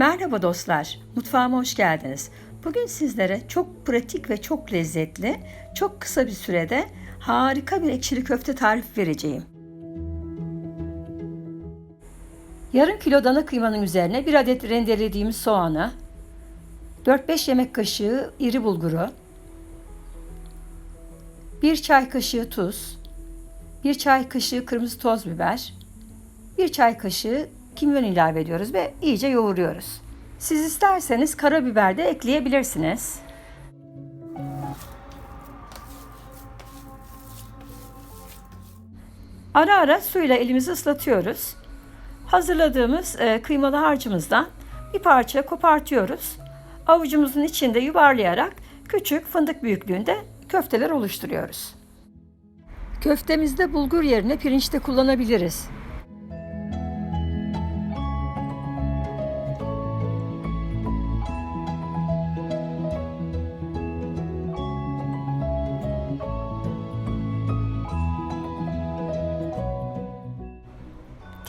Merhaba dostlar, mutfağıma hoş geldiniz. Bugün sizlere çok pratik ve çok lezzetli, çok kısa bir sürede harika bir ekşili köfte tarifi vereceğim. Yarım kilo dana kıymanın üzerine bir adet rendelediğimiz soğanı, 4-5 yemek kaşığı iri bulguru, 1 çay kaşığı tuz, 1 çay kaşığı kırmızı toz biber, 1 çay kaşığı kimyon ilave ediyoruz ve iyice yoğuruyoruz. Siz isterseniz karabiber de ekleyebilirsiniz. Ara ara suyla elimizi ıslatıyoruz. Hazırladığımız e, kıymalı harcımızdan bir parça kopartıyoruz. Avucumuzun içinde yuvarlayarak küçük fındık büyüklüğünde köfteler oluşturuyoruz. Köftemizde bulgur yerine pirinç de kullanabiliriz.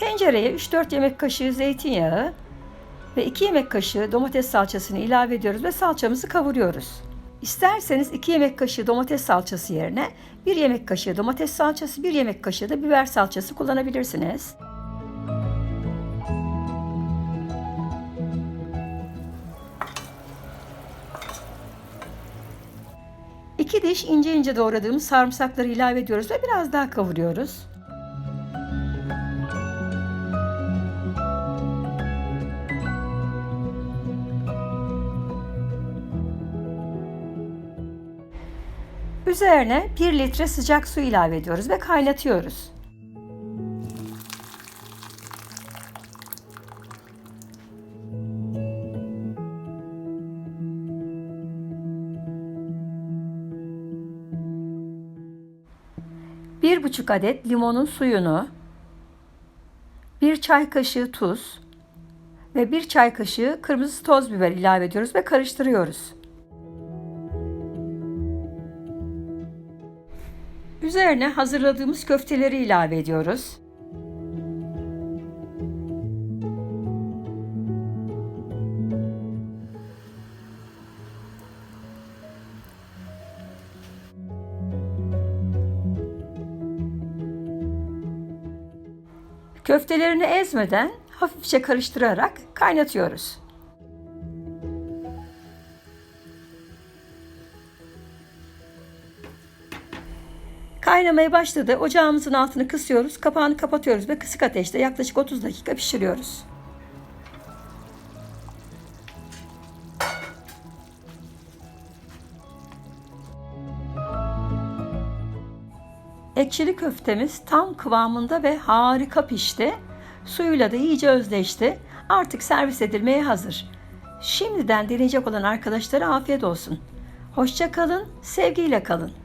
Tencereye 3-4 yemek kaşığı zeytinyağı ve 2 yemek kaşığı domates salçasını ilave ediyoruz ve salçamızı kavuruyoruz. İsterseniz 2 yemek kaşığı domates salçası yerine 1 yemek kaşığı domates salçası, 1 yemek kaşığı da biber salçası kullanabilirsiniz. İki diş ince ince doğradığımız sarımsakları ilave ediyoruz ve biraz daha kavuruyoruz. Üzerine 1 litre sıcak su ilave ediyoruz ve kaynatıyoruz. Bir buçuk adet limonun suyunu, bir çay kaşığı tuz ve bir çay kaşığı kırmızı toz biber ilave ediyoruz ve karıştırıyoruz. Üzerine hazırladığımız köfteleri ilave ediyoruz. Köftelerini ezmeden hafifçe karıştırarak kaynatıyoruz. Kaynamaya başladı. Ocağımızın altını kısıyoruz. Kapağını kapatıyoruz ve kısık ateşte yaklaşık 30 dakika pişiriyoruz. Ekşili köftemiz tam kıvamında ve harika pişti. Suyuyla da iyice özleşti. Artık servis edilmeye hazır. Şimdiden deneyecek olan arkadaşlara afiyet olsun. Hoşça kalın, sevgiyle kalın.